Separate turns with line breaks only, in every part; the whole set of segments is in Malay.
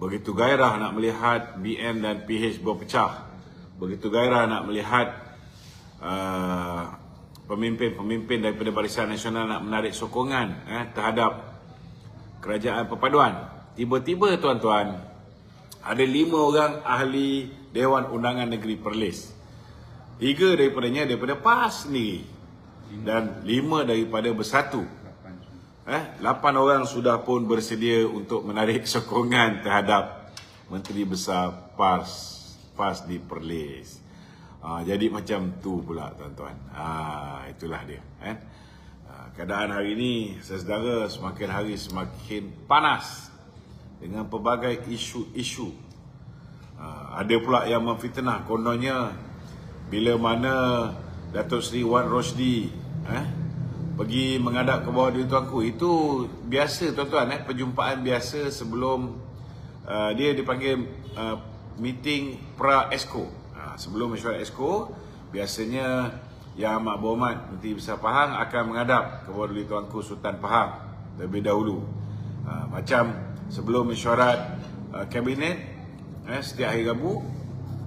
begitu gairah nak melihat BN dan PH berpecah. Begitu gairah nak melihat uh, pemimpin-pemimpin daripada Barisan Nasional nak menarik sokongan eh, terhadap kerajaan perpaduan. Tiba-tiba tuan-tuan, ada lima orang ahli Dewan Undangan Negeri Perlis. Tiga daripadanya daripada PAS sendiri. Dan lima daripada Bersatu. Eh, lapan orang sudah pun bersedia untuk menarik sokongan terhadap Menteri Besar PAS PAS di Perlis. Ha, jadi macam tu pula tuan-tuan. Ha, itulah dia. Eh. Ha, keadaan hari ini, saudara semakin hari semakin panas dengan pelbagai isu-isu. Ha, ada pula yang memfitnah kononnya bila mana Datuk Seri Wan Rosdi eh, pergi menghadap ke bawah diri tuanku. Itu biasa tuan-tuan, eh, perjumpaan biasa sebelum uh, dia dipanggil uh, meeting pra-ESCO. Ha, sebelum mesyuarat ESCO, biasanya Yang Amat Berhormat Menteri Besar Pahang akan menghadap ke bawah diri tuanku Sultan Pahang terlebih dahulu. Ha, macam sebelum mesyuarat uh, kabinet eh, setiap hari Rabu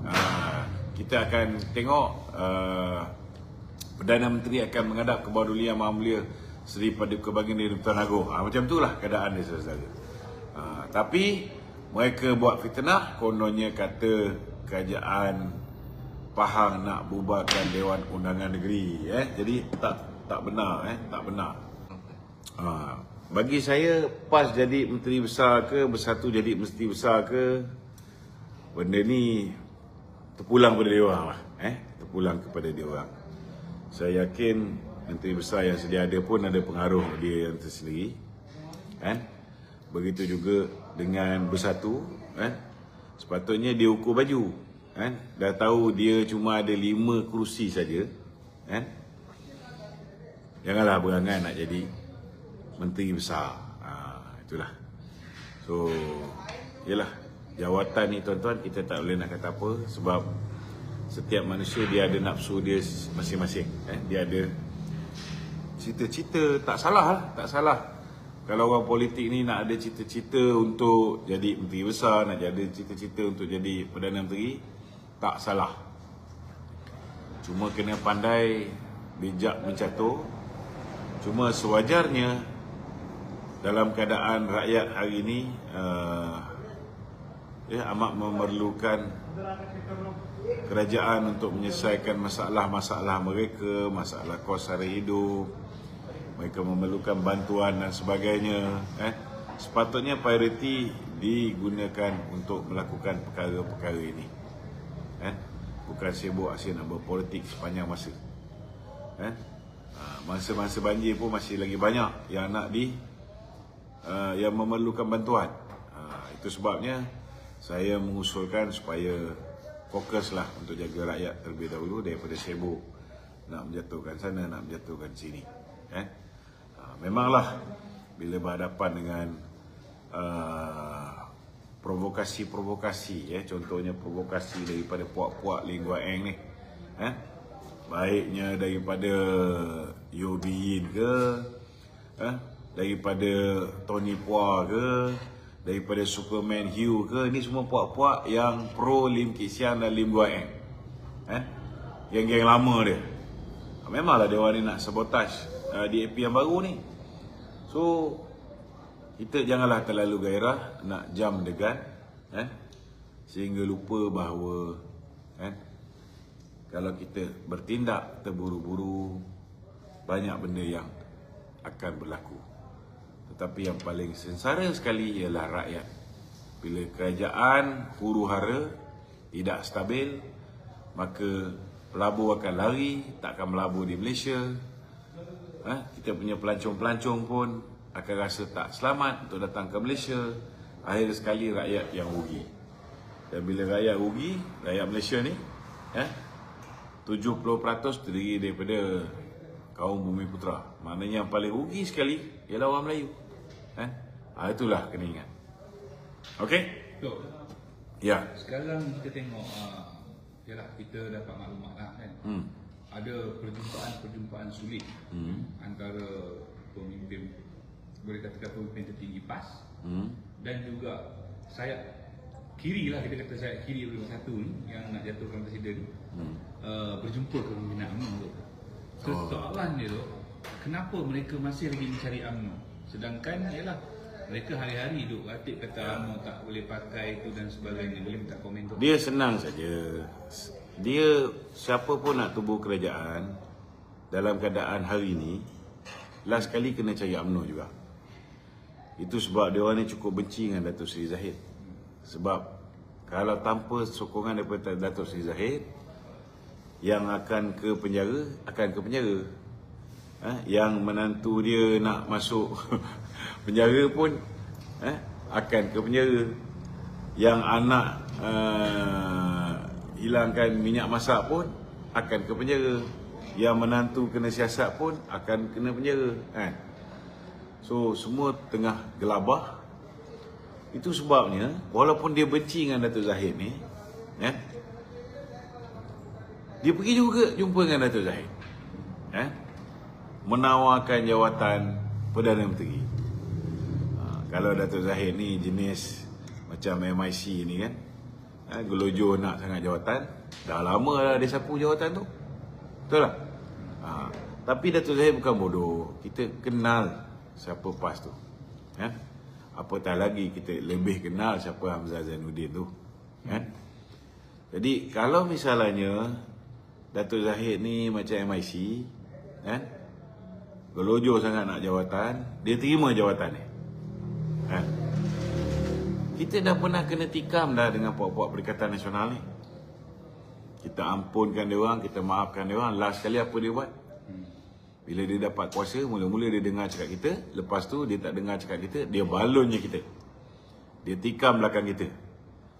uh, kita akan tengok uh, Perdana Menteri akan menghadap ke bawah Duli Yang Maha Mulia Seri Paduka Baginda Tuan Agong. Ha, macam itulah keadaan dia saudara. Uh, tapi mereka buat fitnah kononnya kata kerajaan Pahang nak bubarkan Dewan Undangan Negeri eh jadi tak tak benar eh tak benar. Uh, bagi saya PAS jadi menteri besar ke bersatu jadi menteri besar ke benda ni terpulang pada dia orang lah eh terpulang kepada dia orang saya yakin menteri besar yang sedia ada pun ada pengaruh dia yang tersendiri kan? Begitu juga dengan bersatu kan? Sepatutnya dia ukur baju kan? Dah tahu dia cuma ada lima kerusi saja kan? Janganlah berangan nak jadi menteri besar. Ha, itulah. So, yalah jawatan ni tuan-tuan kita tak boleh nak kata apa sebab setiap manusia dia ada nafsu dia masing-masing. Eh, dia ada cita-cita tak salah lah, tak salah. Kalau orang politik ni nak ada cita-cita untuk jadi menteri besar, nak jadi cita-cita untuk jadi Perdana Menteri, tak salah. Cuma kena pandai bijak mencatur. Cuma sewajarnya dalam keadaan rakyat hari ini uh, ya amat memerlukan kerajaan untuk menyelesaikan masalah-masalah mereka, masalah kos sara hidup. Mereka memerlukan bantuan dan sebagainya, eh. Sepatutnya prioriti digunakan untuk melakukan perkara-perkara ini. Eh. Bukan sibuk asyik nak berpolitik sepanjang masa. Eh. Ah, masa-masa banjir pun masih lagi banyak yang nak di uh, yang memerlukan bantuan. Uh, itu sebabnya saya mengusulkan supaya fokuslah untuk jaga rakyat terlebih dahulu daripada sibuk nak menjatuhkan sana, nak menjatuhkan sini. Eh? Uh, memanglah bila berhadapan dengan uh, provokasi-provokasi, eh? contohnya provokasi daripada puak-puak lingua eng ni, eh? baiknya daripada Yobiin ke, eh? daripada Tony Pua ke daripada Superman Hugh ke ni semua puak-puak yang pro Lim Kit Siang dan Lim Guai Eng. Eh? Geng-geng lama dia. Memanglah dia orang ni nak sabotage uh, di AP yang baru ni. So kita janganlah terlalu gairah nak jam degan eh? Sehingga lupa bahawa eh? Kalau kita bertindak terburu-buru banyak benda yang akan berlaku tetapi yang paling sengsara sekali ialah rakyat. Bila kerajaan huru hara tidak stabil, maka pelabur akan lari, tak akan melabur di Malaysia. Ha? Kita punya pelancong-pelancong pun akan rasa tak selamat untuk datang ke Malaysia. Akhir sekali rakyat yang rugi. Dan bila rakyat rugi, rakyat Malaysia ni, eh, 70% terdiri daripada kaum bumi putra. Maknanya yang paling rugi sekali ialah orang Melayu. Eh? Ha, itulah kena ingat. Okey?
Tok.
Ya.
Sekarang kita tengok uh, yalah kita dapat maklumat lah kan. Hmm. Ada perjumpaan-perjumpaan sulit hmm. antara pemimpin boleh katakan pemimpin tertinggi PAS hmm. dan juga saya kiri lah kita kata sayap kiri Peringkat satu ni yang nak jatuhkan presiden hmm. uh, berjumpa ke pimpinan UMNO tu. So, oh. soalan dia tu, kenapa mereka masih lagi mencari UMNO? Sedangkan ialah mereka hari-hari duk ratip kata UMNO tak boleh pakai itu dan sebagainya. Boleh minta komen tu?
Dia senang saja. Dia siapa pun nak tubuh kerajaan dalam keadaan hari ini last kali kena cari UMNO juga. Itu sebab dia orang ni cukup benci dengan Datuk Seri Zahid. Sebab kalau tanpa sokongan daripada Datuk Seri Zahid yang akan ke penjara akan ke penjara. Ha? yang menantu dia nak masuk penjara pun eh, akan ke penjara. Yang anak uh, hilangkan minyak masak pun akan ke penjara. Yang menantu kena siasat pun akan kena penjara. Kan? So semua tengah gelabah itu sebabnya walaupun dia benci dengan Datuk Zahid ni, ya. Dia pergi juga jumpa dengan Datuk Zahid. Ya. Menawarkan jawatan Perdana Menteri. Ha, kalau Datuk Zahid ni jenis macam MIC ni kan. Ha, gelojo nak sangat jawatan. Dah lama dah dia sapu jawatan tu. Betul tak? Ha, tapi Datuk Zahid bukan bodoh. Kita kenal siapa PAS tu. Ya apatah lagi kita lebih kenal siapa Hamzah Zainuddin tu kan jadi kalau misalnya Datuk Zahid ni macam MIC kan gelojo sangat nak jawatan. Dia terima jawatan ni. Kan kita dah pernah kena tikam dah dengan puak-puak Perikatan Nasional ni. Kita ampunkan dia orang kita maafkan dia orang. Last kali apa dia buat? Bila dia dapat kuasa, mula-mula dia dengar cakap kita, lepas tu dia tak dengar cakap kita, dia balonnya kita. Dia tikam belakang kita.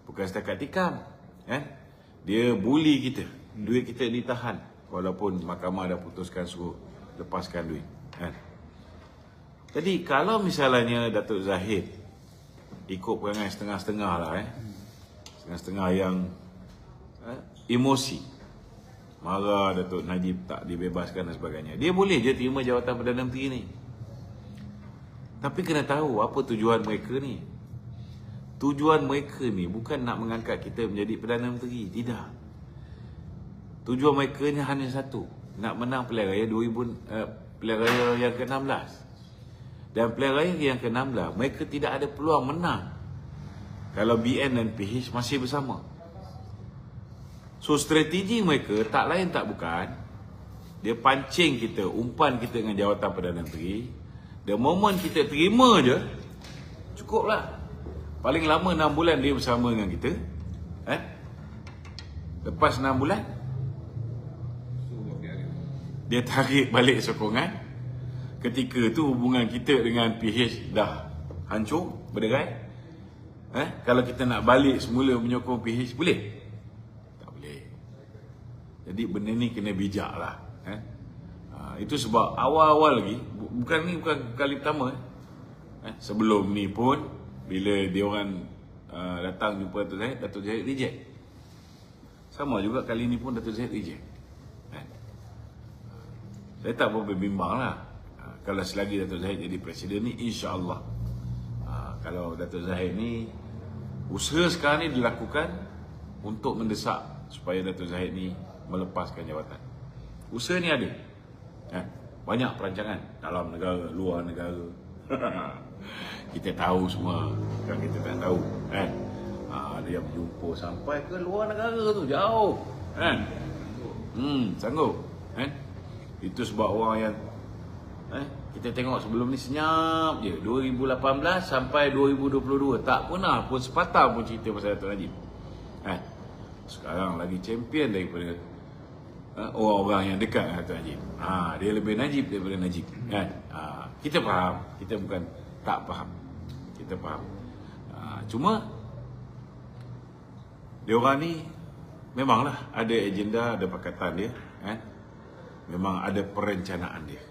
Bukan setakat tikam, eh? Dia bully kita. Duit kita ditahan. Walaupun mahkamah dah putuskan suruh lepaskan duit, eh? Jadi kalau misalnya Datuk Zahid ikut perangai setengah-setengah lah eh. Setengah-setengah yang eh, emosi marah Datuk Najib tak dibebaskan dan sebagainya. Dia boleh je terima jawatan Perdana Menteri ni. Tapi kena tahu apa tujuan mereka ni. Tujuan mereka ni bukan nak mengangkat kita menjadi Perdana Menteri. Tidak. Tujuan mereka ni hanya satu. Nak menang pilihan raya 2000, uh, pilihan raya yang ke-16. Dan pilihan raya yang ke-16, mereka tidak ada peluang menang. Kalau BN dan PH masih bersama. So strategi mereka tak lain tak bukan Dia pancing kita, umpan kita dengan jawatan Perdana Menteri The moment kita terima je Cukup lah Paling lama 6 bulan dia bersama dengan kita eh? Lepas 6 bulan Dia tarik balik sokongan Ketika tu hubungan kita dengan PH dah hancur, berderai eh? Kalau kita nak balik semula menyokong PH, boleh? Jadi benda ni kena bijak lah eh? ha, Itu sebab awal-awal lagi Bukan ni bukan kali pertama eh? Eh, Sebelum ni pun Bila dia orang uh, datang jumpa Datuk Zahid Datuk Zahid reject Sama juga kali ni pun Datuk Zahid reject? Saya tak berapa bimbang lah ha, Kalau selagi Datuk Zahid jadi presiden ni InsyaAllah ha, Kalau Datuk Zahid ni Usaha sekarang ni dilakukan Untuk mendesak Supaya Datuk Zahid ni melepaskan jawatan. Usaha ni ada. Kan? Banyak perancangan dalam negara, luar negara. kita tahu semua. Kan kita tak tahu. Kan? Ha, ada yang berjumpa sampai ke luar negara tu. Jauh. Kan? Hmm, sanggup. Itu sebab orang yang eh, kita tengok sebelum ni senyap je 2018 sampai 2022 tak pernah pun sepatah pun cerita pasal Datuk Najib eh, sekarang lagi champion daripada uh, orang-orang yang dekat dengan Datuk Najib. Ha, dia lebih Najib daripada Najib. Kan? Ha, kita faham. Kita bukan tak faham. Kita faham. Ha, cuma, dia orang ni memanglah ada agenda, ada pakatan dia. Kan? Memang ada perencanaan dia.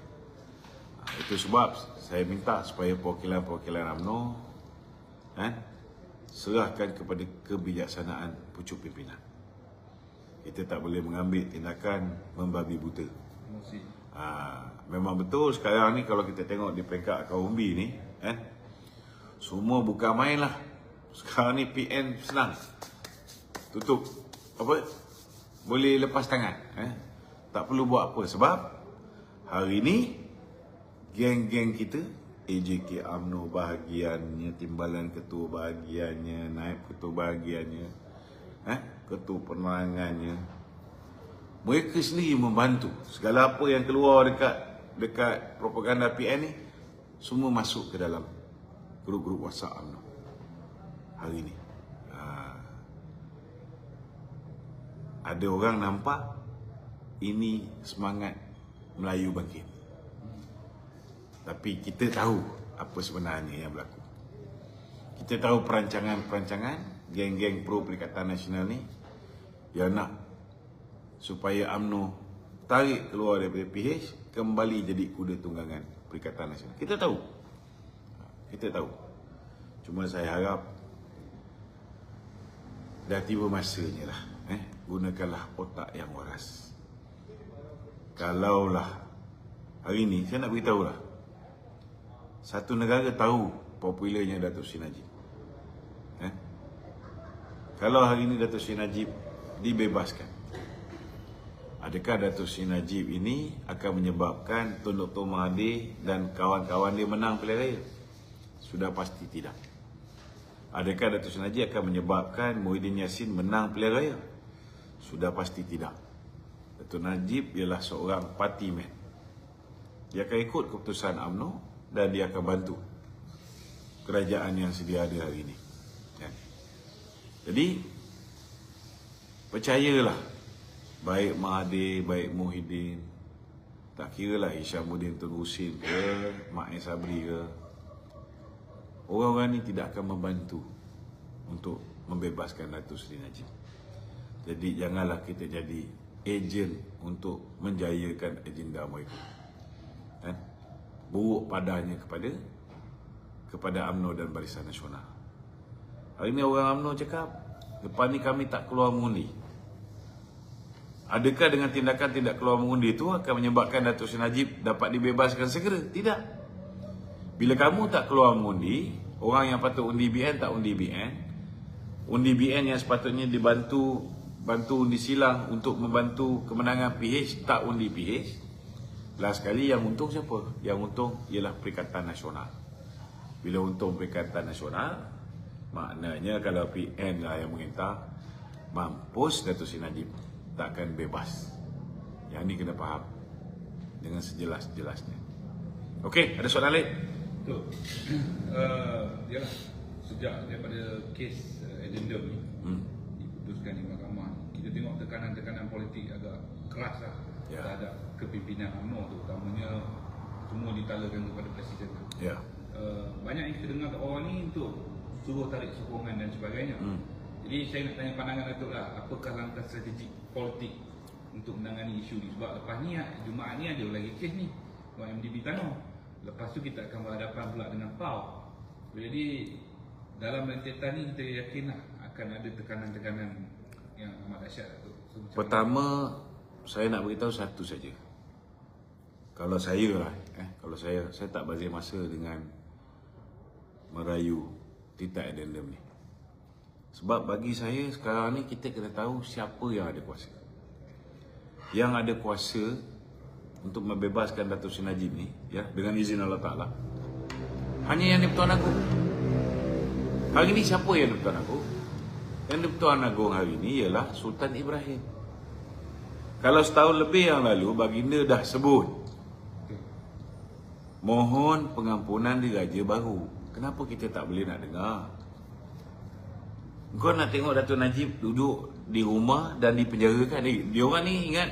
Ha, itu sebab saya minta supaya perwakilan-perwakilan UMNO kan, serahkan kepada kebijaksanaan pucuk pimpinan kita tak boleh mengambil tindakan membabi buta. Ha, memang betul sekarang ni kalau kita tengok di peringkat kaum umbi ni, eh, semua bukan main lah. Sekarang ni PN senang. Tutup. Apa? Boleh lepas tangan. Eh? Tak perlu buat apa. Sebab hari ni geng-geng kita AJK UMNO bahagiannya, timbalan ketua bahagiannya, naib ketua bahagiannya, eh, ketua penerangannya. Mereka sendiri membantu. Segala apa yang keluar dekat dekat propaganda PN ni semua masuk ke dalam grup-grup WhatsApp UMNO hari ni. Ha. Ada orang nampak ini semangat Melayu bangkit. Tapi kita tahu apa sebenarnya yang berlaku. Kita tahu perancangan-perancangan geng-geng pro Perikatan Nasional ni yang nak supaya AMNO tarik keluar daripada PH kembali jadi kuda tunggangan Perikatan Nasional. Kita tahu. Kita tahu. Cuma saya harap dah tiba masanya lah. Eh, gunakanlah otak yang waras. Kalaulah hari ni saya nak beritahu lah. Satu negara tahu popularnya Datuk Sri Najib. Eh? Kalau hari ini Datuk Sri Najib dibebaskan. Adakah Datuk Sri Najib ini akan menyebabkan Tun Dr. Mahathir dan kawan-kawan dia menang pilihan raya? Sudah pasti tidak. Adakah Datuk Sri Najib akan menyebabkan Muhyiddin Yassin menang pilihan raya? Sudah pasti tidak. Datuk Najib ialah seorang parti man. Dia akan ikut keputusan UMNO dan dia akan bantu kerajaan yang sedia ada hari ini. Ya. Jadi percayalah baik Mahathir, baik Muhyiddin tak kira lah Isyamuddin Tun Husin ke Mak Sabri ke orang-orang ni tidak akan membantu untuk membebaskan Datuk Seri Najib. Jadi janganlah kita jadi ejen untuk menjayakan agenda mereka. Kan? buruk padanya kepada kepada AMNO dan Barisan Nasional. Hari ini orang AMNO cakap, lepas ni kami tak keluar mengundi. Adakah dengan tindakan tidak keluar mengundi itu akan menyebabkan Datuk Seri Najib dapat dibebaskan segera? Tidak. Bila kamu tak keluar mengundi, orang yang patut undi BN tak undi BN. Undi BN yang sepatutnya dibantu bantu undi silang untuk membantu kemenangan PH tak undi PH. Last sekali yang untung siapa? Yang untung ialah Perikatan Nasional. Bila untung Perikatan Nasional, maknanya kalau PN lah yang mengintah, mampus Datuk Seri Najib takkan bebas. Yang ni kena faham dengan sejelas-jelasnya. Okey, ada soalan lain?
Betul. Uh, yalah, sejak daripada kes uh, addendum ni
Hmm.
diputuskan kita tengok tekanan-tekanan politik agak keras lah
Ya.
terhadap kepimpinan UMNO terutamanya semua ditalakan kepada Presiden.
Ya.
Uh, banyak yang kita dengar kat bawah ni untuk suruh tarik sokongan dan sebagainya.
Hmm.
Jadi saya nak tanya pandangan Datuk lah, apakah langkah strategik politik untuk menangani isu ni? Sebab lepas ni, Jumaat ni ada lagi kes ni, MDB Tano. Lepas tu kita akan berhadapan pula dengan PAU. Jadi dalam rentetan ni kita yakin lah akan ada tekanan-tekanan yang amat dahsyat Datuk. So,
Pertama, saya nak beritahu satu saja. Kalau saya lah, eh, kalau saya, saya tak bazir masa dengan merayu titah addendum ni. Sebab bagi saya sekarang ni kita kena tahu siapa yang ada kuasa. Yang ada kuasa untuk membebaskan Datuk Seri Najib ni, ya, dengan izin Allah Ta'ala, hanya yang di-Pertuan Agong. Hari ni siapa yang di-Pertuan Agong? Yang di-Pertuan Agong hari ni ialah Sultan Ibrahim. Kalau setahun lebih yang lalu baginda dah sebut mohon pengampunan di Raja Baru. Kenapa kita tak boleh nak dengar? Kau nak tengok Datuk Najib duduk di rumah dan dipenjarakan. Eh, Dia orang ni ingat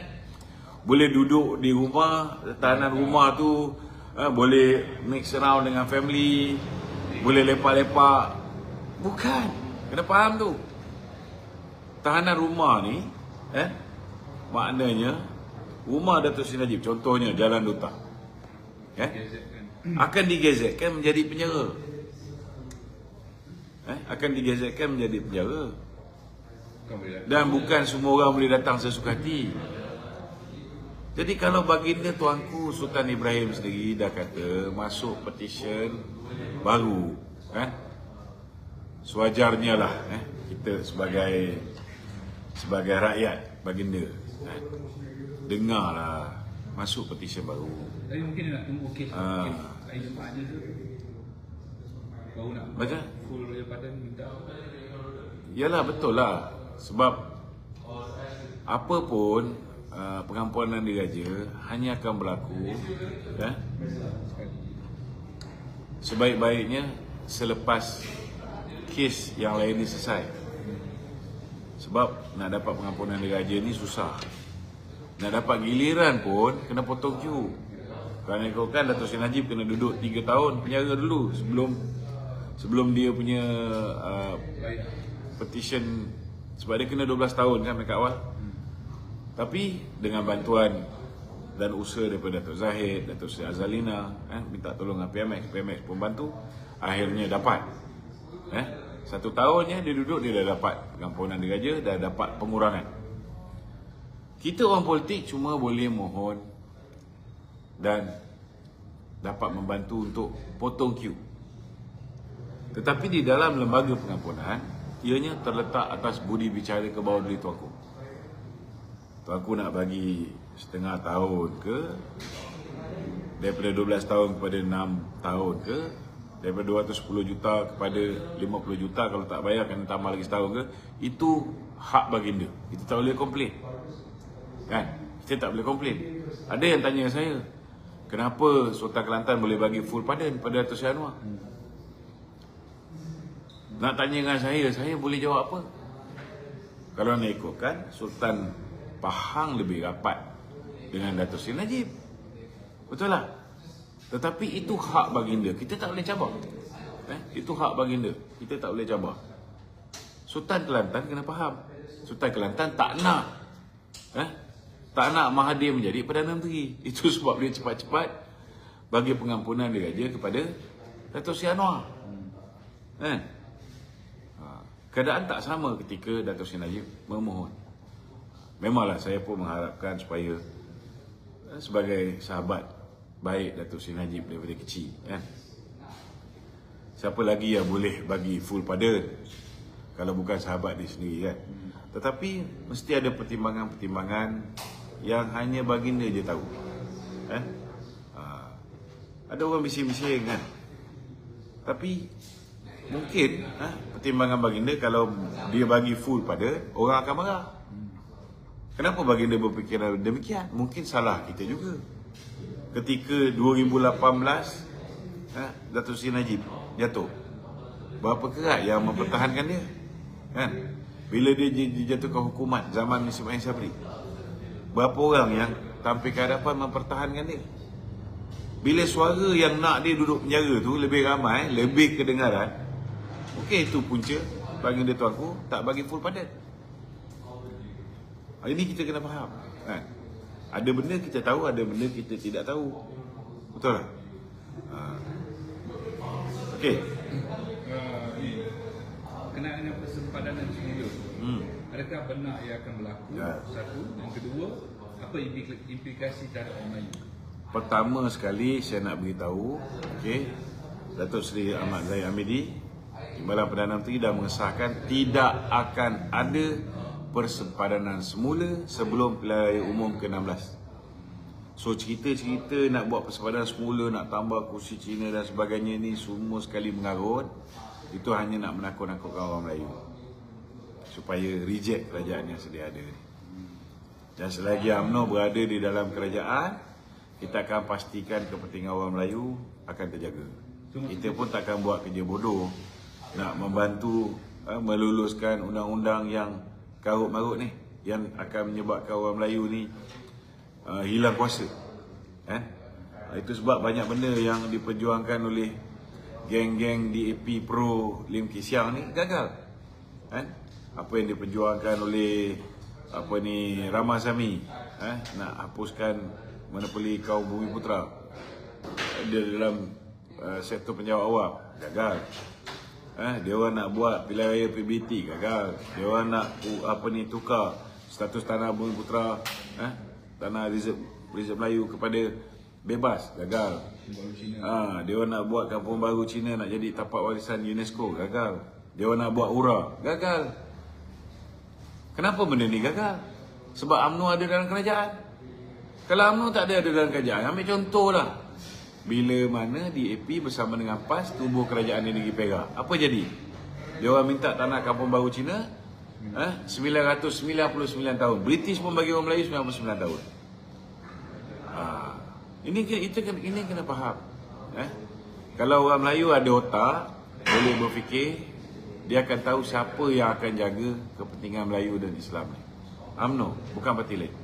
boleh duduk di rumah, tahanan rumah tu eh, boleh mix around dengan family, boleh lepak-lepak. Bukan. Kena faham tu. Tahanan rumah ni eh maknanya rumah Datuk Seri Najib contohnya Jalan Duta eh akan digezetkan menjadi penjara. Eh, akan digezetkan menjadi penjara. Dan bukan semua orang boleh datang sesuka hati. Jadi kalau baginda tuanku Sultan Ibrahim sendiri dah kata masuk petition baru, kan? sewajarnya lah eh, kita sebagai sebagai rakyat baginda eh, dengarlah masuk petisi baru
Tapi mungkin nak tunggu kes
Ah.
kes hari Jumaat je ke? Baru nak
Macam?
full royal pardon minta
Yalah betul lah Sebab Apa pun uh, Pengampunan diraja Hanya akan berlaku eh. Sebaik-baiknya Selepas Kes yang lain ni selesai Sebab Nak dapat pengampunan diraja ni susah Nak dapat giliran pun Kena potong queue Kerana kau kan Dato' Sri Najib kena duduk 3 tahun penjara dulu Sebelum Sebelum dia punya uh, petition sebab dia kena 12 tahun kan dekat awal. Tapi dengan bantuan dan usaha daripada Datuk Zahid, Datuk Sri Azalina, eh, minta tolong dengan PMX, PMX pun bantu, akhirnya dapat. Eh, satu tahunnya dia duduk dia dah dapat pengampunan diraja, dah dapat pengurangan. Kita orang politik cuma boleh mohon dan dapat membantu untuk potong queue. Tetapi di dalam lembaga pengampunan Ianya terletak atas budi bicara ke bawah diri tuanku Tuanku nak bagi setengah tahun ke Daripada 12 tahun kepada 6 tahun ke Daripada 210 juta kepada 50 juta Kalau tak bayar kena tambah lagi setahun ke Itu hak baginda Kita tak boleh komplain Kan? Kita tak boleh komplain Ada yang tanya saya Kenapa Sultan Kelantan boleh bagi full pardon pada Dato' Sri Anwar? Nak tanya dengan saya, saya boleh jawab apa? Kalau nak ikutkan, Sultan Pahang lebih rapat dengan Dato' Sri Najib. Betul lah? Tetapi itu hak baginda. Kita tak boleh cabar. Eh? Itu hak baginda. Kita tak boleh cabar. Sultan Kelantan kena faham. Sultan Kelantan tak nak. Eh? Tak nak Mahathir menjadi Perdana Menteri. Itu sebab dia cepat-cepat bagi pengampunan diraja kepada Dato' Sri Anwar. Kan? Ha, Keadaan tak sama ketika Dato' Sri Najib memohon. Memanglah saya pun mengharapkan supaya eh, sebagai sahabat baik Dato' Sri Najib daripada kecil kan. Siapa lagi yang boleh bagi full pardon kalau bukan sahabat dia sendiri kan. Tetapi mesti ada pertimbangan-pertimbangan yang hanya baginda je tahu. Eh? Ha, ada orang bising-bising kan. Tapi mungkin ha, pertimbangan baginda kalau dia bagi full pada orang akan marah. Kenapa baginda berfikiran demikian? Mungkin salah kita juga. Ketika 2018 ha, Datuk Sri Najib jatuh. Berapa kerat yang mempertahankan dia? Kan? Bila dia di- dijatuhkan hukuman zaman Ismail Sabri. Berapa orang yang tampil ke hadapan mempertahankan dia? Bila suara yang nak dia duduk penjara tu lebih ramai, lebih kedengaran, okey itu punca bagi dia tuanku tak bagi full padat. Hari ni kita kena faham. Kan? Ada benda kita tahu, ada benda kita tidak tahu. Betul tak? Ha. Okey.
Uh, ni, kenaan dengan persempadanan semula.
Hmm.
Adakah benar ia akan berlaku?
Ya.
Satu. Yang kedua, apa implik- implikasi terhadap orang Melayu?
Pertama sekali saya nak beritahu, okey, Datuk Seri Ahmad Zahid Hamidi, Timbalan Perdana Menteri dah mengesahkan tidak akan ada persempadanan semula sebelum pilihan umum ke-16. So cerita-cerita nak buat persempadanan semula, nak tambah kursi Cina dan sebagainya ni semua sekali mengarut. Itu hanya nak menakut-nakutkan orang Melayu. Supaya reject kerajaan yang sedia ada. Dan selagi UMNO berada di dalam kerajaan, kita akan pastikan kepentingan orang Melayu akan terjaga. Kita pun takkan buat kerja bodoh nak membantu uh, meluluskan undang-undang yang karut-marut ni yang akan menyebabkan orang Melayu ni uh, hilang kuasa. Eh? Itu sebab banyak benda yang diperjuangkan oleh geng-geng DAP Pro Lim Kisiang ni gagal. Eh? Apa yang diperjuangkan oleh apa ni Ramasami eh? nak hapuskan monopoli kaum bumi putra dia dalam uh, sektor penjawat awam gagal. Eh, dia orang nak buat pilihan raya PBT gagal. Dia orang nak apa ni tukar status tanah bumi putra eh, tanah reserve reserve Melayu kepada bebas gagal. Ha, dia orang nak buat kampung baru Cina nak jadi tapak warisan UNESCO gagal. Dia orang nak buat URA. Gagal. Kenapa benda ni gagal? Sebab UMNO ada dalam kerajaan. Kalau UMNO tak ada ada dalam kerajaan, ambil contohlah. Bila mana DAP bersama dengan PAS tubuh kerajaan di negeri Perak. Apa jadi? Dia orang minta tanah kampung baru Cina eh, 999 tahun. British pun bagi orang Melayu 99 tahun. Ah, ini itu kan ini kena faham. Eh? Kalau orang Melayu ada otak, boleh berfikir, dia akan tahu siapa yang akan jaga kepentingan Melayu dan Islam ni. UMNO, bukan parti lain.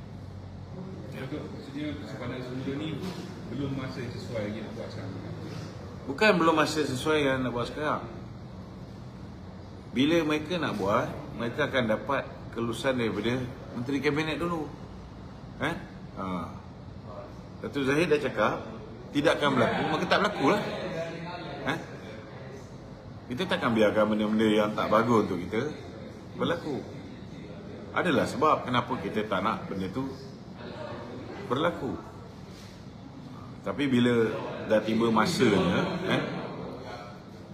Betul. Maksudnya sepanjang semula ni belum masa sesuai lagi nak buat sekarang.
Bukan belum masa sesuai yang nak buat sekarang. Bila mereka nak buat, mereka akan dapat kelulusan daripada Menteri Kabinet dulu. Eh? Ha. Datuk Zahid dah cakap, tidak akan berlaku, maka tak berlaku lah. Eh? Kita takkan biarkan benda-benda yang tak bagus untuk kita berlaku. Adalah sebab kenapa kita tak nak benda tu berlaku. Tapi bila dah tiba masanya, eh,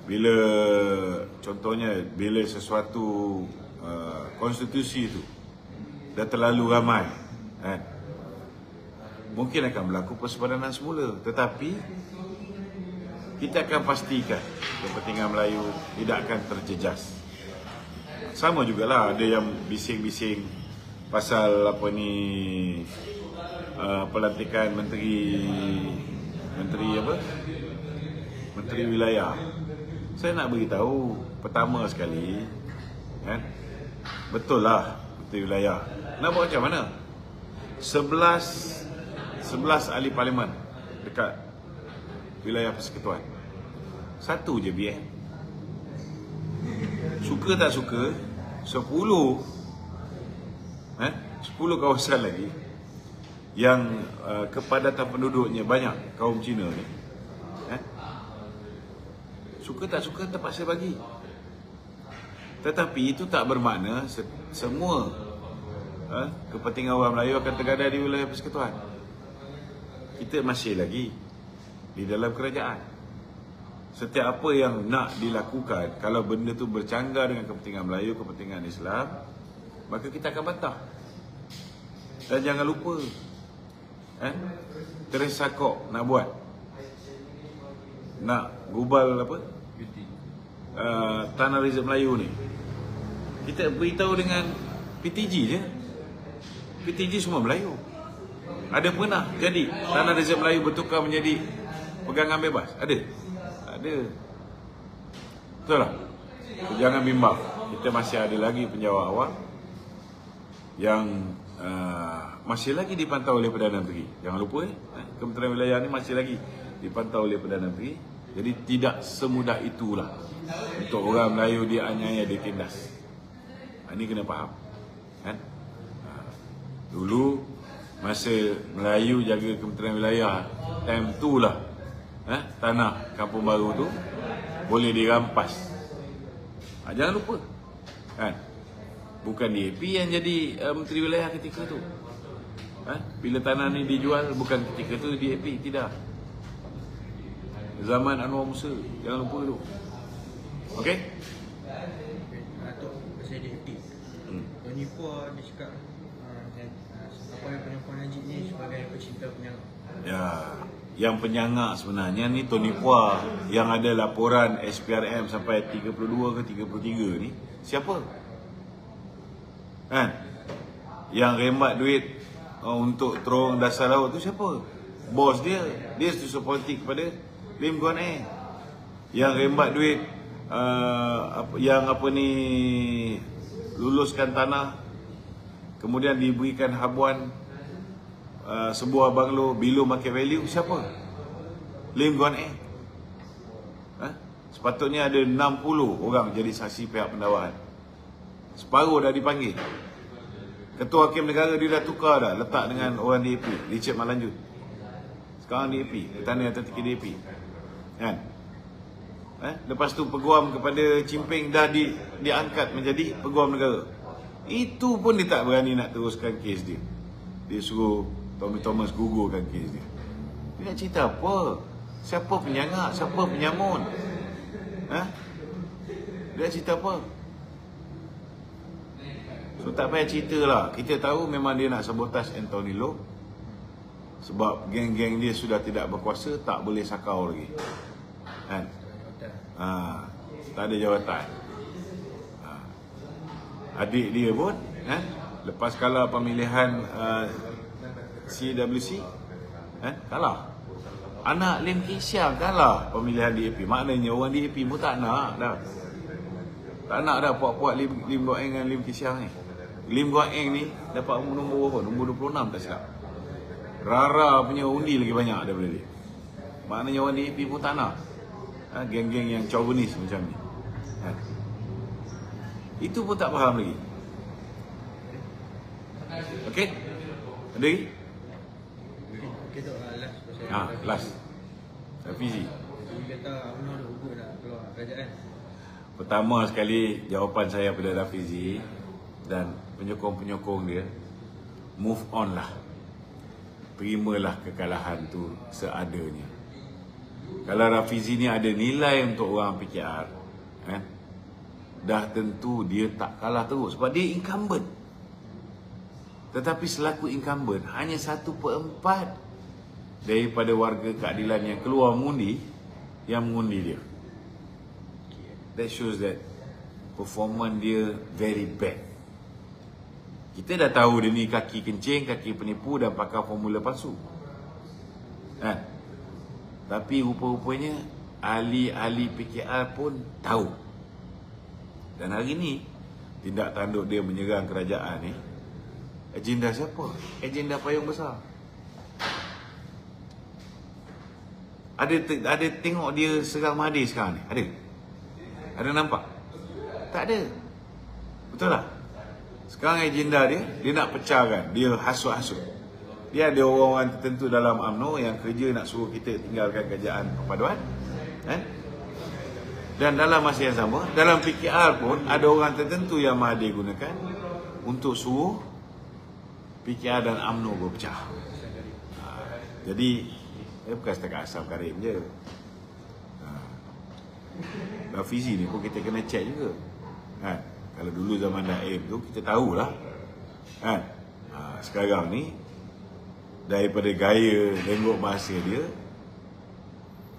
bila contohnya bila sesuatu uh, konstitusi itu dah terlalu ramai, eh, mungkin akan berlaku persepadanan semula. Tetapi kita akan pastikan kepentingan Melayu tidak akan terjejas. Sama jugalah ada yang bising-bising pasal apa ni uh, pelantikan menteri menteri apa? Menteri wilayah. Saya nak beritahu pertama sekali kan betul lah menteri wilayah. Nak buat macam mana? 11 11 ahli parlimen dekat wilayah persekutuan. Satu je BN. Suka tak suka 10 eh 10 kawasan lagi yang uh, kepadatan penduduknya banyak kaum Cina ni. Eh? Suka tak suka terpaksa bagi. Tetapi itu tak bermakna se- semua eh, kepentingan orang Melayu akan tergadai di wilayah persekutuan. Kita masih lagi di dalam kerajaan. Setiap apa yang nak dilakukan kalau benda tu bercanggah dengan kepentingan Melayu, kepentingan Islam, maka kita akan bantah. Dan jangan lupa eh Teresa Kok nak buat nak gubal apa? Uh, Tanah Rezerv Melayu ni. Kita beritahu dengan PTG je. PTG semua Melayu. Ada pernah jadi Tanah Rezerv Melayu bertukar menjadi pegangan bebas? Ada? Ada. Betul? So, jangan bimbang. Kita masih ada lagi penjawab awam yang uh, masih lagi dipantau oleh Perdana Menteri. Jangan lupa eh, Kementerian Wilayah ni masih lagi dipantau oleh Perdana Menteri. Jadi tidak semudah itulah untuk orang Melayu dianiaya, ditindas. Ha, Ini kena faham. Kan? Ha, dulu masa Melayu jaga Kementerian Wilayah, time tu lah eh, tanah Kampung Baru tu boleh dirampas. Ha, jangan lupa. Kan? Bukan DAP yang jadi uh, Menteri Wilayah ketika tu. Ha? Bila tanah ni dijual bukan ketika tu DAP, tidak. Zaman Anwar Musa, jangan lupa tu. Okey?
Pasal DAP
Hmm.
Dia cakap Apa yang penyampuan Najib ni sebagai pecinta penyangga
Ya, yang penyangak sebenarnya ni Tony Pua yang ada laporan SPRM sampai 32 ke 33 ni siapa? Kan? Yang rembat duit uh, untuk terowong dasar laut tu siapa? Bos dia, dia setuju politik kepada Lim Guan Eng. Yang rembat duit uh, apa, yang apa ni luluskan tanah kemudian diberikan habuan uh, sebuah banglo below market value siapa? Lim Guan Eng. Ha? Sepatutnya ada 60 orang jadi saksi pihak pendakwaan. Separuh dah dipanggil. Ketua Hakim Negara dia dah tukar dah letak dengan orang DAP, Richard Malanjut. Sekarang DAP, Petani Atletik DAP. Kan? Eh? Lepas tu peguam kepada Cimping dah di, diangkat menjadi peguam negara. Itu pun dia tak berani nak teruskan kes dia. Dia suruh Tommy Thomas gugurkan kes dia. Dia nak cerita apa? Siapa penyangak? Siapa penyamun? Ha? Dia cerita apa? So tak payah cerita lah. Kita tahu memang dia nak sabotaj Anthony Low. Sebab geng-geng dia sudah tidak berkuasa, tak boleh sakau lagi. Kan? Ha, tak ada jawatan. Ha. Adik dia pun, kan? Lepas kalah pemilihan uh, CWC, kan? Kalah. Anak Lim Siang kalah pemilihan DAP. Maknanya orang DAP pun tak nak dah. Tak nak dah puak-puak Lim, Lim Guan Eng dengan Lim Siang ni. Lim Guan Eng ni dapat nombor berapa? Nombor 26 tak silap. Rara punya undi lagi banyak daripada dia. Maknanya orang DAP pun tak nak. Ha, geng-geng yang chauvinis macam ni. Ha. Itu pun tak faham lagi. Okey? Ada lagi? Ha, last.
Keluar kerajaan
Pertama sekali jawapan saya pada Rafizi dan penyokong-penyokong dia move on lah. Terimalah kekalahan tu seadanya. Kalau Rafizi ni ada nilai untuk orang PKR, eh, dah tentu dia tak kalah terus sebab dia incumbent. Tetapi selaku incumbent hanya satu per empat daripada warga keadilan yang keluar mengundi yang mengundi dia. That shows that performance dia very bad. Kita dah tahu dia ni kaki kencing, kaki penipu dan pakar formula palsu. Kan? Tapi rupa-rupanya ahli-ahli PKR pun tahu. Dan hari ni tindak tanduk dia menyerang kerajaan ni agenda siapa? Agenda payung besar. Ada ada tengok dia serang Mahathir sekarang ni? Ada? Ada nampak? Tak ada. Betul tak? Sekarang agenda dia, dia nak pecahkan. Dia hasut-hasut. Dia ada orang-orang tertentu dalam UMNO yang kerja nak suruh kita tinggalkan kerajaan perpaduan. Eh? Dan dalam masa yang sama, dalam PKR pun ada orang tertentu yang Mahathir gunakan untuk suruh PKR dan UMNO berpecah. Ha, jadi, eh, bukan setakat asam karim je. Ha. Dan Fizi ni pun kita kena check juga. Kan? Kalau dulu zaman Naim tu kita tahulah. Kan? Ha, sekarang ni daripada gaya tengok bahasa dia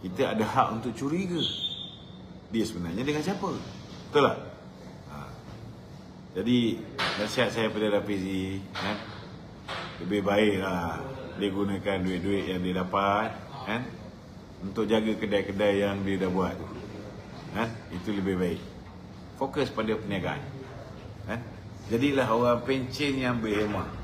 kita ada hak untuk curiga. Dia sebenarnya dengan siapa? Betul tak? Ha. Jadi nasihat saya pada Rafizi kan? Lebih baiklah dia gunakan duit-duit yang dia dapat kan? Untuk jaga kedai-kedai yang dia dah buat tu. Kan? Itu lebih baik. Fokus pada perniagaan. Kan? Jadilah orang pencen yang berhemah.